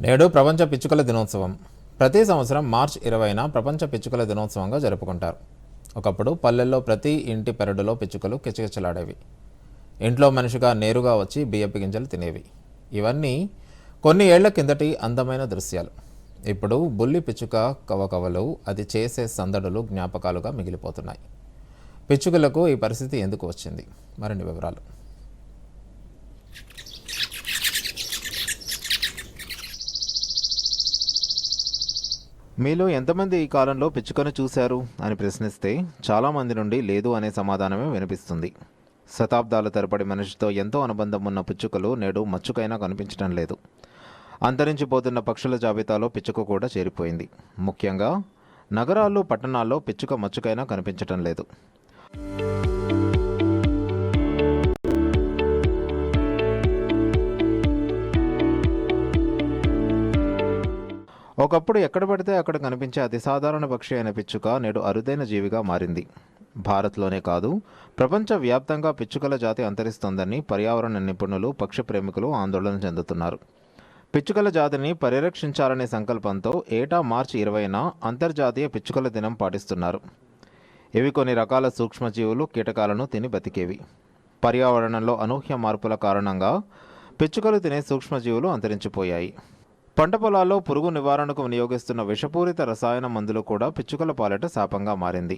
నేడు ప్రపంచ పిచ్చుకల దినోత్సవం. ప్రతి సంవత్సరం మార్చ్ ఇరవైన ప్రపంచ పిచ్చుకల దినోత్సవంగా జరుపుకుంటారు. ఒకప్పుడు పల్లెల్లో ప్రతి ఇంటి పెరడులో పిచ్చుకలు కిచకిచలాడేవి. ఇంట్లో మనిషిగా నేరుగా వచ్చి బియ్యపు గింజలు తినేవి. ఇవన్నీ కొన్ని ఏళ్ళ కిందటి అందమైన దృశ్యాలు. ఇప్పుడు బుల్లి పిచ్చుక కవకవలు అది చేసే సందడులు జ్ఞాపకాలుగా మిగిలిపోతున్నాయి. పిచ్చుకలకు ఈ పరిస్థితి ఎందుకు వచ్చింది? మరిన్ని వివరాలు. మీలో ఎంతమంది ఈ కాలంలో పిచ్చుకను చూశారు అని ప్రశ్నిస్తే చాలామంది నుండి లేదు అనే సమాధానమే వినిపిస్తుంది. శతాబ్దాల తరపడి మనిషితో ఎంతో అనుబంధం ఉన్న పిచ్చుకలు నేడు మచ్చుకైనా కనిపించడం లేదు. అంతరించిపోతున్న పక్షుల జాబితాలో పిచ్చుక కూడా చేరిపోయింది. ముఖ్యంగా నగరాల్లో పట్టణాల్లో పిచ్చుక మచ్చుకైనా కనిపించటం లేదు. ఒకప్పుడు ఎక్కడ పడితే అక్కడ కనిపించే అతి సాధారణ పక్షి అయిన పిచ్చుక నేడు అరుదైన జీవిగా మారింది. భారత్లోనే కాదు ప్రపంచవ్యాప్తంగా పిచ్చుకల జాతి అంతరిస్తోందని పర్యావరణ నిపుణులు పక్షి ప్రేమికులు ఆందోళన చెందుతున్నారు. పిచ్చుకల జాతిని పరిరక్షించాలనే సంకల్పంతో ఏటా మార్చి ఇరవైన అంతర్జాతీయ పిచ్చుకల దినం పాటిస్తున్నారు. ఇవి కొన్ని రకాల సూక్ష్మజీవులు కీటకాలను తిని బతికేవి. పర్యావరణంలో అనూహ్య మార్పుల కారణంగా పిచ్చుకలు తినే సూక్ష్మజీవులు అంతరించిపోయాయి. పంట పొలాల్లో పురుగు నివారణకు వినియోగిస్తున్న విషపూరిత రసాయన మందులు కూడా పిచ్చుకల పాలిట శాపంగా మారింది.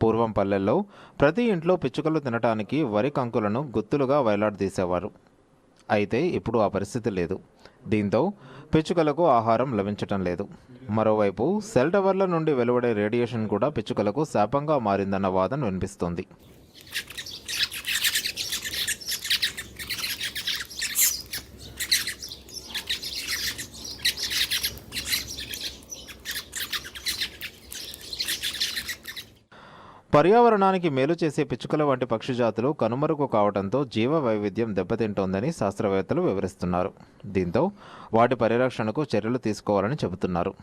పూర్వం పల్లెల్లో ప్రతి ఇంట్లో పిచ్చుకలు తినటానికి వరి కంకులను గుత్తులుగా వేలాడదీసేవారు అయితే ఇప్పుడు ఆ పరిస్థితి లేదు. దీంతో పిచ్చుకలకు ఆహారం లభించటం లేదు. మరోవైపు సెల్ టవర్ల నుండి వెలువడే రేడియేషన్ కూడా పిచ్చుకలకు శాపంగా మారిందన్న వాదన వినిపిస్తోంది. పర్యావరణానికి మేలు చేసే పిచ్చుకల వంటి పక్షి జాతులు కనుమరుగు కావడంతో జీవ వైవిధ్యం దెబ్బతింటోందని శాస్త్రవేత్తలు వివరిస్తున్నారు. దీంతో వాటి పరిరక్షణకు చర్యలు తీసుకోవాలని చెబుతున్నారు.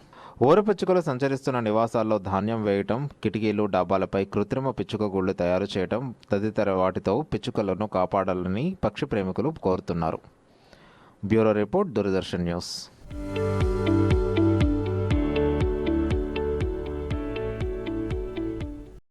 ఓర పిచ్చుకలు సంచరిస్తున్న నివాసాల్లో ధాన్యం వేయటం కిటికీలు డాబాలపై కృత్రిమ పిచ్చుక గూళ్ళు తయారు చేయటం తదితర వాటితో పిచ్చుకలను కాపాడాలని పక్షి ప్రేమికులు కోరుతున్నారు. Bureau report Doordarshan news.